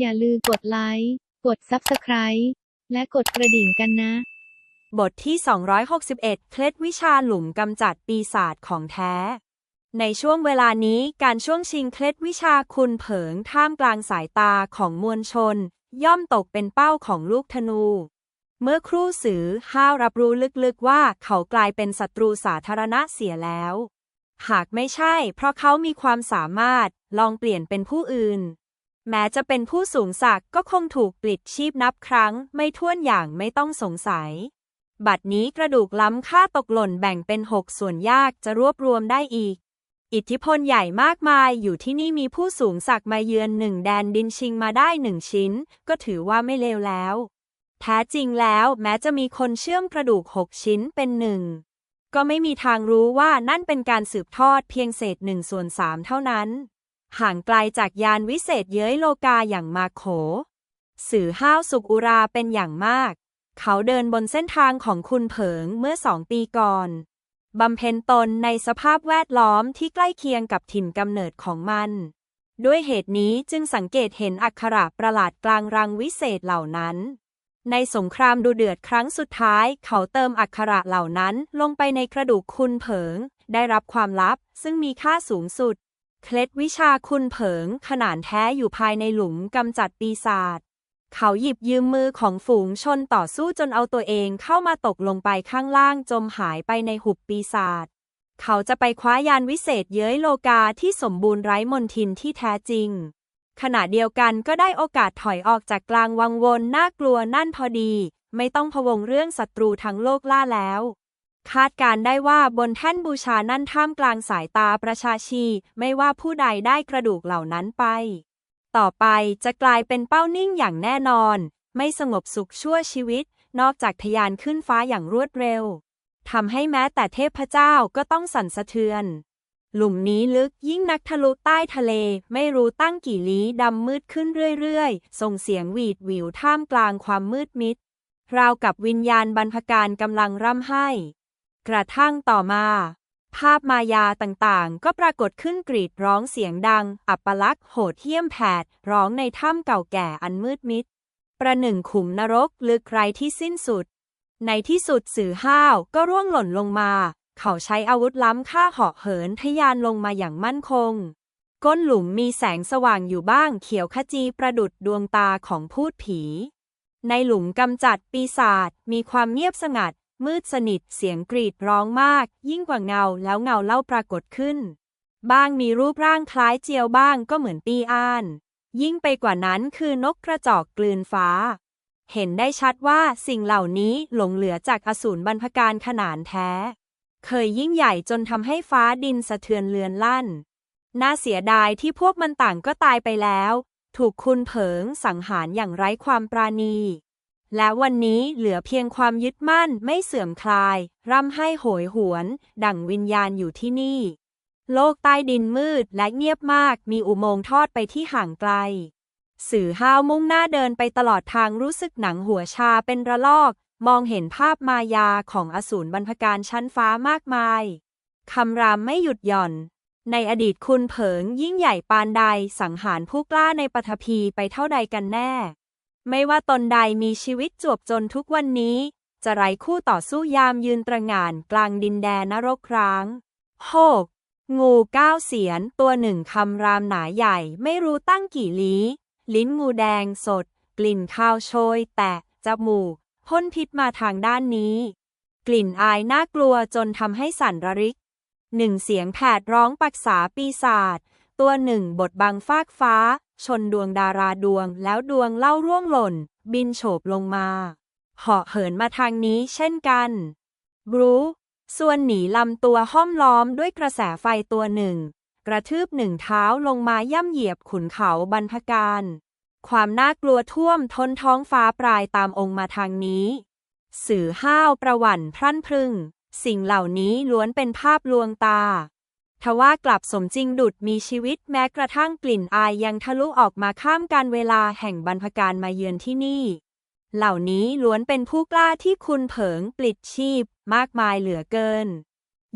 อย่าลืมกดไลค์ กด Subscribe และกดกระดิ่งกันนะ บทที่ 261 เคล็ดวิชาหลุมกำจัดปีศาจของแท้ ในช่วงเวลานี้การช่วงชิงเคล็ดวิชาคุณเผิงท่ามกลางสายตาของมวลชน ย่อมตกเป็นเป้าของลูกธนู เมื่อครู่สือห้าวรับรู้ลึกๆว่าเขากลายเป็นศัตรูสาธารณะเสียแล้ว หากไม่ใช่ เพราะเขามีความสามารถลองเปลี่ยนเป็นผู้อื่น แม้จะเป็นผู้สูงศักดิ์ก็คงถูกปลิดชีพนับครั้ง ไม่ท้วนอย่างไม่ต้องสงสัย บัดนี้กระดูกล้ำค่าตกหล่นแบ่งเป็นหกส่วนยากจะรวบรวมได้อีก อิทธิพลใหญ่มากมายอยู่ที่นี่มีผู้สูงศักดิ์มาเยือนหนึ่งแดนดินชิงมาได้หนึ่งชิ้น ก็ถือว่าไม่เลวแล้ว แท้จริงแล้วแม้จะมีคนเชื่อมกระดูกหกชิ้นเป็นหนึ่งก็ไม่มีทางรู้ว่านั่นเป็นการสืบทอดเพียงเศษหนึ่งส่วนสามเท่านั้น ห่างไกลจากยานวิเศษเย้ยโลกาอย่างมาโข สื่อห้าวสุกอุราเป็นอย่างมาก เขาเดินบนเส้นทางของคุณเผิงเมื่อสองปีก่อน บำเพ็ญตนในสภาพแวดล้อมที่ใกล้เคียงกับถิ่นกำเนิดของมัน ด้วยเหตุนี้จึงสังเกตเห็นอักขระประหลาดกลางรังวิเศษเหล่านั้นในสงครามดูเดือดครั้งสุดท้าย เขาเติมอักขระเหล่านั้นลงไปในกระดูกคุณเผิง ได้รับความลับซึ่งมีค่าสูงสุด เคล็ดวิชาคุณเผิง ขนานแท้อยู่ภายในหลุมกำจัดปีศาจเขาหยิบยืมมือของฝูงชนต่อสู้จนเอาตัวเองเข้ามาตกลงไปข้างล่างจมหายไปในหุบปีศาจเขาจะไปคว้ายานวิเศษเย้ยโลกาที่สมบูรณ์ไร้มนทินที่แท้จริง ขณะเดียวกันก็ได้โอกาสถอยออกจากกลางวังวนน่ากลัวนั่นพอดี ไม่ต้องพวงเรื่องศัตรูทั้งโลกล่าแล้ว คาดการได้ว่าบนแท่นบูชานั่นท่ามกลางสายตาประชาชี ไม่ว่าผู้ใดได้กระดูกเหล่านั้นไป ต่อไปจะกลายเป็นเป้านิ่งอย่างแน่นอน ไม่สงบสุขชั่วชีวิต นอกจากทะยานขึ้นฟ้าอย่างรวดเร็วทำให้แม้แต่เทพเจ้าก็ต้องสั่นสะเทือน หลุมนี้ลึกยิ่งนักทะลุใต้ทะเลไม่รู้ตั้งกี่ลี้ดำมืดขึ้นเรื่อยๆ ส่งเสียงหวีดหวิวท่ามกลางความมืดมิด ราวกับวิญญาณบรรพการกำลังร่ำไห้ กระทั่งต่อมา ภาพมายาต่างๆ ก็ปรากฏขึ้นกรีดร้องเสียงดัง อัปลักษณ์โหดเหี้ยมแผด ร้องในถ้ำเก่าแก่อันมืดมิด ประหนึ่งขุมนรกลึกไร้ที่สิ้นสุด ในที่สุดสื่อห้าวก็ร่วงหล่นลงมา เขาใช้อาวุธล้ำค่าเหาะเหินทยานลงมาอย่างมั่นคง ก้นหลุมมีแสงสว่างอยู่บ้างเขียวขจีประดุดดวงตาของพูดผีในหลุมกำจัดปีศาจมีความเงียบสงัด มืดสนิทเสียงกรีดร้องมาก ยิ่งกว่าเงาแล้วเงาเล่าปรากฏขึ้น บ้างมีรูปร่างคล้ายเจียวบ้างก็เหมือนปีอ้าน ยิ่งไปกว่านั้นคือนกกระจอกกลืนฟ้า เห็นได้ชัดว่าสิ่งเหล่านี้หลงเหลือจากอสูรบรรพการขนานแท้ เคยยิ่งใหญ่จนทำให้ฟ้าดินสะเทือนเลือนลั่น น่าเสียดายที่พวกมันต่างก็ตายไปแล้ว ถูกคุณเผิงสังหารอย่างไร้ความปราณี และวันนี้เหลือเพียงความยึดมั่นไม่เสื่อมคลาย ร่ำให้โหยหวน ดั่งวิญญาณอยู่ที่นี่ โลกใต้ดินมืดและเงียบมากมีอุโมงค์ทอดไปที่ห่างไกล สื่อห้าวมุ่งหน้าเดินไปตลอดทางรู้สึกหนังหัวชาเป็นระลอก มองเห็นภาพมายาของอสูรบรรพการชั้นฟ้ามากมาย คำรามไม่หยุดหย่อน ในอดีตคุณเผิงยิ่งใหญ่ปานใดสังหารผู้กล้าในปฐพีไปเท่าใดกันแน่ ไม่ว่าตนใดมีชีวิตจวบจนทุกวันนี้ จะไร้คู่ต่อสู้ยามยืนตระหง่านกลางดินแดนนรกร้างโฮกงูเก้าเสียนตัวหนึ่งคำรามหนาใหญ่ไม่รู้ตั้งกี่ลี้ ลิ้นงูแดงสด กลิ่นข้าวโชย แตะจมูกพ่นพิษมาทางด้านนี้ กลิ่นอายน่ากลัวจนทำให้สั่นระริก หนึ่งเสียงแผดร้องปักษาปีศาจตัวหนึ่งบทบังฟากฟ้า ชนดวงดาราดวงแล้วดวงเล่าร่วงหล่น บินโฉบลงมาเหาะเหินมาทางนี้เช่นกันบรูส่วนหนีลำตัวห้อมล้อมด้วยกระแสไฟตัวหนึ่ง กระทืบหนึ่งเท้าลงมาย่ำเหยียบขุนเขาบรรพการ ความน่ากลัวท่วมทนท้องฟ้าปลายตามองค์มาทางนี้ สื่อห้าวประวันพรั่นพรึง สิ่งเหล่านี้ล้วนเป็นภาพลวงตา ทว่ากลับสมจริงดุดมีชีวิตแม้กระทั่งกลิ่นอายยังทะลุออกมาข้ามการเวลาแห่งบรรพการมาเยือนที่นี่ เหล่านี้ล้วนเป็นผู้กล้าที่คุณเผิงปลิดชีพ มากมายเหลือเกิน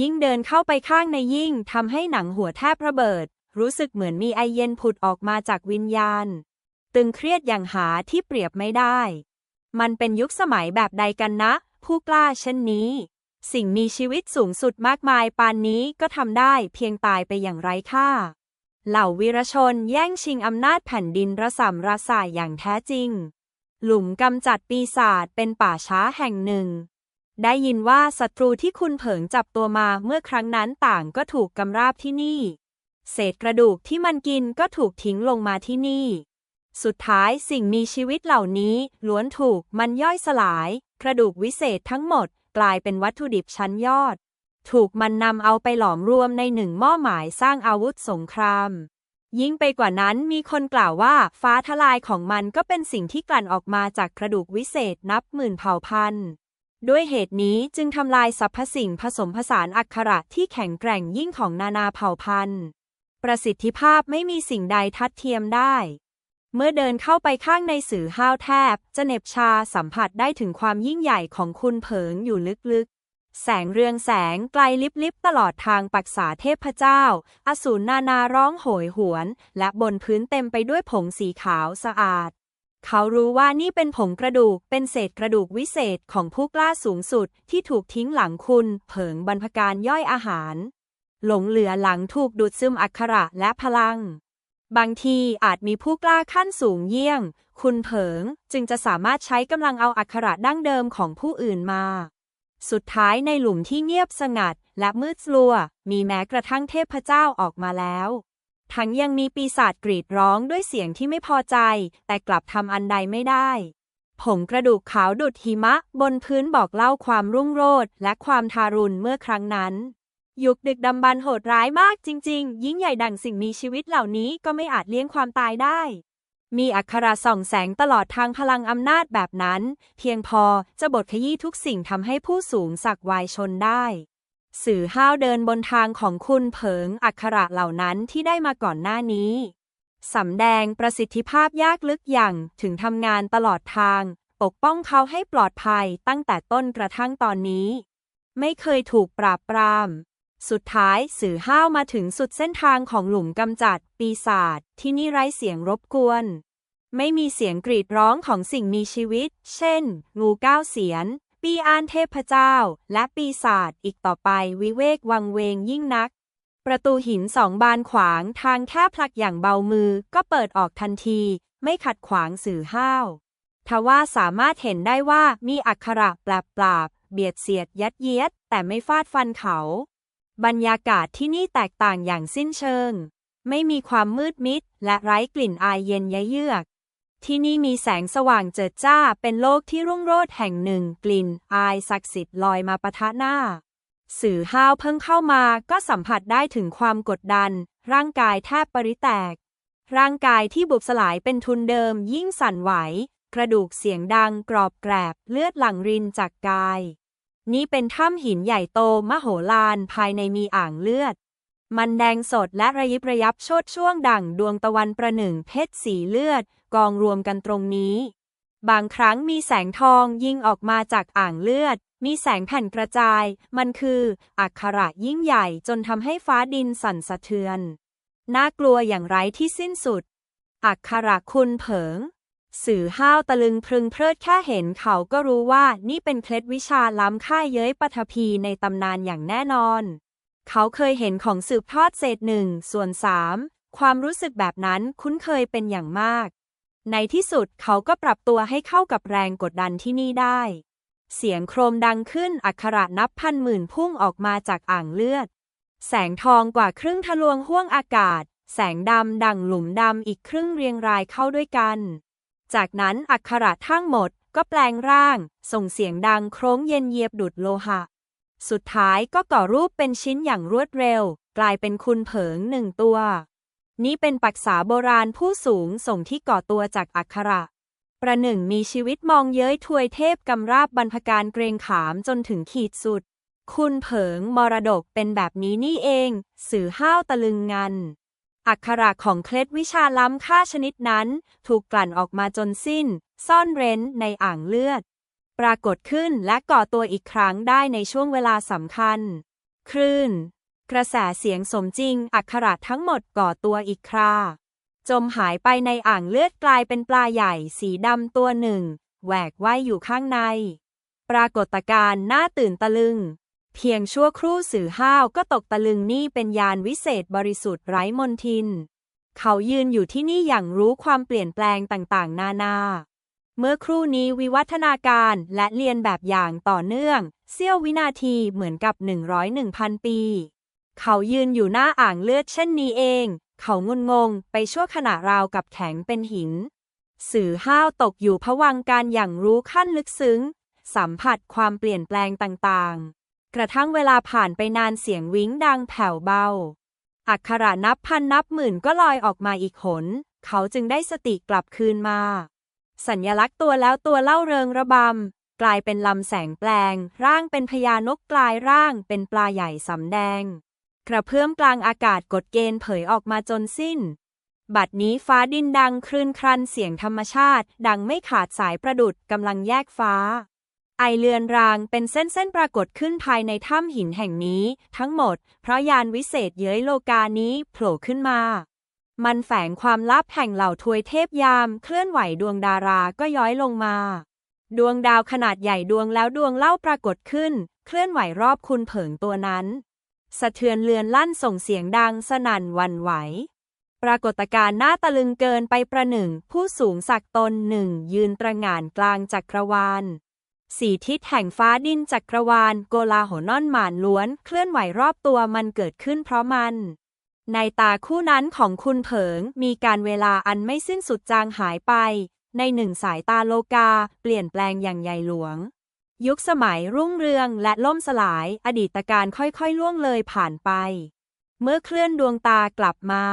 ยิ่งเดินเข้าไปข้างในยิ่งทำให้หนังหัวแทบระเบิด รู้สึกเหมือนมีไอเย็นผุดออกมาจากวิญญาณ ตึงเครียดอย่างหาที่เปรียบไม่ได้ มันเป็นยุคสมัยแบบใดกันนะ ผู้กล้าเช่นนี้ สิ่งมีชีวิตสูงสุดมากมายปานนี้ก็ทำได้เพียงตายไปอย่างไร้ค่า เหล่าวีรชนแย่งชิงอำนาจแผ่นดินระสำระสายอย่างแท้จริง หลุมกำจัดปีศาจเป็นป่าช้าแห่งหนึ่ง ได้ยินว่าศัตรูที่คุณเผิงจับตัวมาเมื่อครั้งนั้นต่างก็ถูกกำราบที่นี่ เศษกระดูกที่มันกินก็ถูกทิ้งลงมาที่นี่ สุดท้ายสิ่งมีชีวิตเหล่านี้ล้วนถูกมันย่อยสลาย กระดูกวิเศษทั้งหมด กลายเป็นวัตถุดิบชั้นยอด ถูกมันนำเอาไปหลอมรวมในหนึ่งหม้อหมายสร้างอาวุธสงคราม ยิ่งไปกว่านั้นมีคนกล่าวว่าฟ้าทลายของมันก็เป็นสิ่งที่กลั่นออกมาจากกระดูกวิเศษนับหมื่นเผ่าพันธุ์ด้วยเหตุนี้จึงทำลายสรรพสิ่งผสมผสานอักขระที่แข็งแกร่งยิ่งของนานาเผ่าพันธุ์ ประสิทธิภาพไม่มีสิ่งใดทัดเทียมได้ เมื่อเดินเข้าไปข้างในสื่อห้าวแทบ จะเหน็บชาสัมผัสได้ถึงความยิ่งใหญ่ของคุณเผิงอยู่ลึกๆ แสงเรืองแสงไกลลิบๆตลอดทางปักษาเทพเจ้า อสูรนานาร้องโหยหวน และบนพื้นเต็มไปด้วยผงสีขาวสะอาด เขารู้ว่านี่เป็นผงกระดูก เป็นเศษกระดูกวิเศษของผู้กล้าสูงสุดที่ถูกทิ้งหลังคุณ เผิงบรรพการย่อยอาหาร หลงเหลือหลังถูกดูดซึมอักขระและพลัง บางทีอาจมีผู้กล้าขั้นสูงเยี่ยง คุณเผิงจึงจะสามารถใช้กำลังเอาอักขระดั้งเดิมของผู้อื่นมา สุดท้ายในหลุมที่เงียบสงัดและมืดสลัว มีแม้กระทั่งเทพเจ้าออกมาแล้ว ทั้งยังมีปีศาจกรีดร้องด้วยเสียงที่ไม่พอใจ แต่กลับทำอันใดไม่ได้ผงกระดูกขาวดุดหิมะบนพื้นบอกเล่าความรุ่งโรจน์และความทารุณเมื่อครั้งนั้น ยุคดึกดำบรรโหดร้ายมากจริง ๆ ยิ่งใหญ่ดั่งสิ่งมีชีวิตเหล่านี้ก็ไม่อาจเลี้ยงความตายได้ มีอักขระส่องแสงตลอดทางพลังอำนาจแบบนั้น เพียงพอจะบดขยี้ทุกสิ่งทำให้ผู้สูงสักวายชนได้ สื่อห้าวเดินบนทางของคุณเผิงอักขระเหล่านั้นที่ได้มาก่อนหน้านี้สำแดงประสิทธิภาพยากลึกอย่างถึงทำงานตลอดทาง ปกป้องเขาให้ปลอดภัยตั้งแต่ต้นกระทั่งตอนนี้ ไม่เคยถูกปราบปราม สุดท้ายสื่อห้าวมาถึงสุดเส้นทางของหลุมกำจัด ปีศาจที่นี่ไร้เสียงรบกวน ไม่มีเสียงกรีดร้องของสิ่งมีชีวิต เช่น งูก้าวเสียน ปีอานเทพเจ้า และปีศาจอีกต่อไปวิเวกวังเวงยิ่งนัก ประตูหินสองบานขวางทางแค่ผลักอย่างเบามือก็เปิดออกทันที ไม่ขัดขวางสื่อห้าวทว่าสามารถเห็นได้ว่ามีอักขระแปลบปราบเบียดเสียดยัดเยียด แต่ไม่ฟาดฟันเขา บรรยากาศที่นี่แตกต่างอย่างสิ้นเชิง ไม่มีความมืดมิด และไร้กลิ่นอายเย็นยะเยือก ที่นี่มีแสงสว่างเจิดจ้าเป็นโลกที่รุ่งโรจน์แห่งหนึ่ง กลิ่นอายศักดิ์สิทธิ์ลอยมาปะทะหน้า สื่อห้าวเพิ่งเข้ามาก็สัมผัสได้ถึงความกดดัน ร่างกายแทบปริแตก ร่างกายที่บุบสลายเป็นทุนเดิมยิ่งสั่นไหว กระดูกเสียงดังกรอบแกรบเลือดหลั่งรินจากกาย นี่เป็นถ้ำหินใหญ่โตมโหฬารภายในมีอ่างเลือด มันแดงสดและระยิบระยับโชดช่วงดั่งดวงตะวันประหนึ่งเพชรสีเลือด กองรวมกันตรงนี้ บางครั้งมีแสงทองยิงออกมาจากอ่างเลือด มีแสงแผ่นกระจาย มันคืออักขระยิ่งใหญ่จนทำให้ฟ้าดินสั่นสะเทือน น่ากลัวอย่างไร้ที่สิ้นสุด อักขระคุณเผิง สื่อห้าวตะลึงพรึงเพลิดแค่เห็นเขาก็รู้ว่านี่เป็นเคล็ดวิชาล้ำค่าเย้ยปฐพีในตำนานอย่างแน่นอน เขาเคยเห็นของสืบทอดเศษหนึ่งส่วนสามความรู้สึกแบบนั้นคุ้นเคยเป็นอย่างมาก ในที่สุดเขาก็ปรับตัวให้เข้ากับแรงกดดันที่นี่ได้ เสียงโครมดังขึ้นอักขระนับพันหมื่นพุ่งออกมาจากอ่างเลือด แสงทองกว่าครึ่งทะลวงห้วงอากาศ แสงดำดังหลุมดำอีกครึ่งเรียงรายเข้าด้วยกัน จากนั้นอักขระทั้งหมดก็แปลงร่าง ส่งเสียงดังโครงเย็นเยียบดุดโลหะ สุดท้ายก็ก่อรูปเป็นชิ้นอย่างรวดเร็ว กลายเป็นคุณเผิงหนึ่งตัว นี่เป็นปักษาโบราณผู้สูงส่งที่ก่อตัวจากอักขระ ประหนึ่งมีชีวิตมองเย้ยทวยเทพกำราบบรรพการเกรงขามจนถึงขีดสุด คุณเผิงมรดกเป็นแบบนี้นี่เอง สื่อห้าวตะลึงงัน อักขระของเคล็ดวิชาล้ำค่าชนิดนั้น ถูกกลั่นออกมาจนสิ้น ซ่อนเร้นในอ่างเลือด ปรากฏขึ้นและก่อตัวอีกครั้งได้ในช่วงเวลาสำคัญ คลื่น กระแสเสียงสมจริง อักขระทั้งหมดก่อตัวอีกครา จมหายไปในอ่างเลือดกลายเป็นปลาใหญ่สีดำตัวหนึ่ง แหวกว่ายอยู่ข้างใน ปรากฏการณ์น่าตื่นตะลึง เพียงชั่วครู่สื่อห้าวก็ตกตะลึงนี่เป็นยานวิเศษบริสุทธิ์ไร้มนทิน เขายืนอยู่ที่นี่อย่างรู้ความเปลี่ยนแปลงต่างๆ นานา เมื่อครู่นี้วิวัฒนาการและเรียนแบบอย่างต่อเนื่องเสี้ยววินาทีเหมือนกับ 101,000ปี เขายืนอยู่หน้าอ่างเลือดเช่นนี้เอง เขางุนงงไปชั่วขณะราวกับแข็งเป็นหิน สื่อห้าวตกอยู่ผวังการอย่างรู้ขั้นลึกซึ้ง สัมผัสความเปลี่ยนแปลงต่างๆ กระทั่งเวลาผ่านไปนานเสียงวิ้งดังแผ่วเบา อักขระนับพันนับหมื่นก็ลอยออกมาอีกหน เขาจึงได้สติกลับคืนมา สัญญลักษณ์ตัวแล้วตัวเล่าเริงระบำ กลายเป็นลำแสงแปลง ร่างเป็นพญานกกลายร่างเป็นปลาใหญ่สำแดง กระเพื่อมกลางอากาศกฎเกณฑ์เผยออกมาจนสิ้น บัดนี้ฟ้าดินดังคลื่นครันเสียงธรรมชาติ ดังไม่ขาดสายประดุดกำลังแยกฟ้า ไอเลือนรางเป็นเส้นๆปรากฏขึ้นภายในถ้ำหินแห่งนี้ ทั้งหมด เพราะยานวิเศษเย้ยโลกานี้โผล่ขึ้นมา มันแฝงความลับแห่งเหล่าทวยเทพยามเคลื่อนไหวดวงดาราก็ย้อยลงมา ดวงดาวขนาดใหญ่ดวงแล้วดวงเล่าปรากฏขึ้น เคลื่อนไหวรอบคุณเผิงตัวนั้น สะเทือนเลือนลั่นส่งเสียงดังสนั่นวันไหว ปรากฏการณ์น่าตะลึงเกินไปประหนึ่ง ผู้สูงศักดิ์ตนหนึ่งยืนตระหง่านกลางจักรวาล สีทิศแห่งฟ้าดินจักรวาล โกลาหนอนหมานล้วน เคลื่อนไหวรอบตัวมันเกิดขึ้นเพราะมัน ในตาคู่นั้นของคุณเผิง มีการเวลาอันไม่สิ้นสุดจางหายไป ในหนึ่งสายตาโลกา เปลี่ยนแปลงอย่างใหญ่หลวง ยุคสมัยรุ่งเรืองและล่มสลาย อดีตการค่อยๆล่วงเลยผ่านไป เมื่อเคลื่อนดวงตากลับมา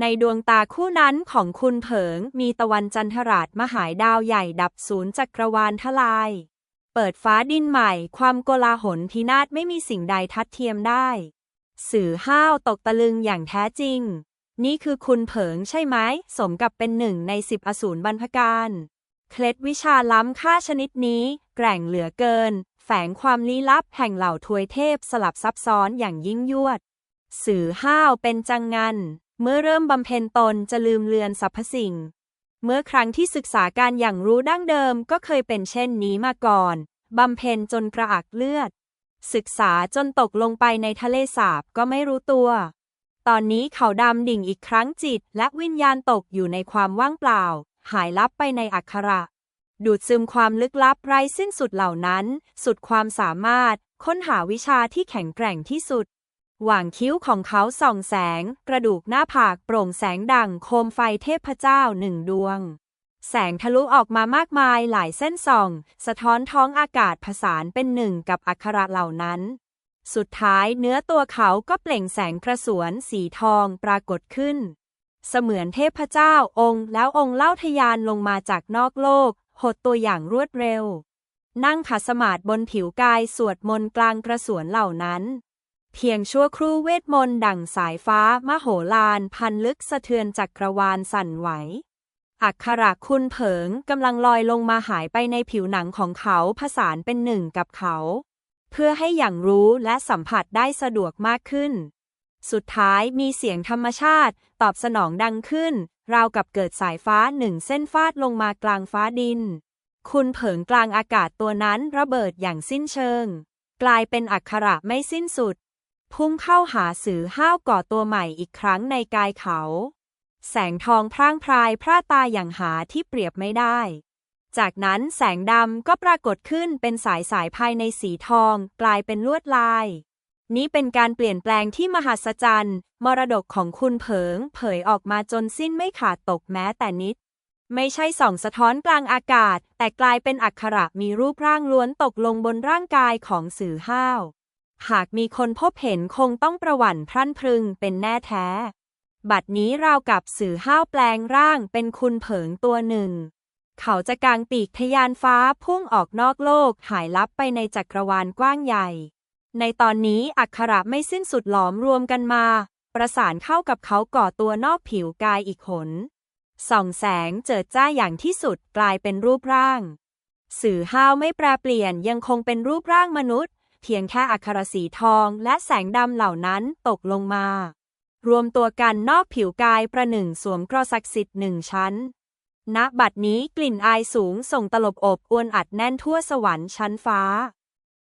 ในดวงตาคู่นั้นของคุณเผิง มีตะวันจันทราชมหายดาวใหญ่ดับศูนย์จักรวาลทลาย เปิดฟ้าดินใหม่ ความโกลาหลพินาศไม่มีสิ่งใดทัดเทียมได้ สื่อห้าวตกตะลึงอย่างแท้จริง นี่คือคุณเผิงใช่ไหม สมกับเป็นหนึ่งในสิบอสูรบรรพการ เคล็ดวิชาล้ำค่าชนิดนี้ แกร่งเหลือเกิน แฝงความลี้ลับแห่งเหล่าทวยเทพสลับซับซ้อนอย่างยิ่งยวด สื่อห้าวเป็นจังงัน เมื่อเริ่มบำเพ็ญตนจะลืมเลือนสรรพสิ่ง เมื่อครั้งที่ศึกษาการอย่างรู้ดั้งเดิมก็เคยเป็นเช่นนี้มาก่อน บำเพ็ญจนกระอักเลือด ศึกษาจนตกลงไปในทะเลสาบก็ไม่รู้ตัว ตอนนี้เขาดำดิ่งอีกครั้งจิต และวิญญาณตกอยู่ในความว่างเปล่า หายลับไปในอักขระ ดูดซึมความลึกลับไร้สิ้นสุดเหล่านั้น สุดความสามารถ ค้นหาวิชาที่แข็งแกร่งที่สุด หว่างคิ้วของเขาส่องแสง กระดูกหน้าผากโปร่งแสงดังโคมไฟเทพเจ้าหนึ่งดวง แสงทะลุออกมามากมายหลายเส้นส่อง สะท้อนท้องอากาศผสานเป็นหนึ่งกับอักขระเหล่านั้น สุดท้ายเนื้อตัวเขาก็เปล่งแสงกระสวนสีทองปรากฏขึ้น เสมือนเทพเจ้าองค์ แล้วองค์เล่าทยานลงมาจากนอกโลก หดตัวอย่างรวดเร็ว นั่งขัดสมาธิบนผิวกายสวดมนต์กลางกระสวนเหล่านั้น เพียงชั่วครู่เวทมนต์ดั่งสายฟ้ามโหฬารพันลึกสะเทือนจักรวาลสั่นไหว อักขระคุณเผิงกำลังลอยลงมาหายไปในผิวหนังของเขาผสานเป็นหนึ่งกับเขา เพื่อให้อย่างรู้และสัมผัสได้สะดวกมากขึ้น สุดท้ายมีเสียงธรรมชาติ ตอบสนองดังขึ้น ราวกับเกิดสายฟ้าหนึ่งเส้นฟาดลงมากลางฟ้าดิน คุณเผิงกลางอากาศตัวนั้นระเบิดอย่างสิ้นเชิง กลายเป็นอักขระไม่สิ้นสุด พุ่งเข้าหาสื่อห้าวก่อตัวใหม่อีกครั้งในกายเขา แสงทองพร่างพรายพร่าตาอย่างหาที่เปรียบไม่ได้ จากนั้นแสงดำก็ปรากฏขึ้นเป็นสายสายภายในสีทองกลายเป็นลวดลาย นี้เป็นการเปลี่ยนแปลงที่มหัศจรรย์ มรดกของคุณเผิง เผยออกมาจนสิ้นไม่ขาดตกแม้แต่นิด ไม่ใช่ส่องสะท้อนกลางอากาศ แต่กลายเป็นอักขระมีรูปร่างล้วนตกลงบนร่างกายของสื่อห้าว หากมีคนพบเห็นคงต้องประหวั่นพรั่นพรึงเป็นแน่แท้ บัดนี้ราวกับสื่อห้าวแปลงร่างเป็นคุณเผิงตัวหนึ่ง เขาจะกางปีกทะยานฟ้าพุ่งออกนอกโลกหายลับไปในจักรวาลกว้างใหญ่ ในตอนนี้อักขระไม่สิ้นสุดหลอมรวมกันมา ประสานเข้ากับเขาก่อตัวนอกผิวกายอีกหนส่องแสงเจิดจ้าอย่างที่สุดกลายเป็นรูปร่าง สื่อห้าวไม่แปรเปลี่ยนยังคงเป็นรูปร่างมนุษย์ เพียงแค่อักขระสีทองและแสงดำเหล่านั้นตกลงมา รวมตัวกันนอกผิวกายประหนึ่งสวมกรอศักดิ์สิทธิ์หนึ่งชั้น ณ บัดนี้กลิ่นอายสูงส่งตลบอบอวนอัดแน่นทั่วสวรรค์ชั้นฟ้า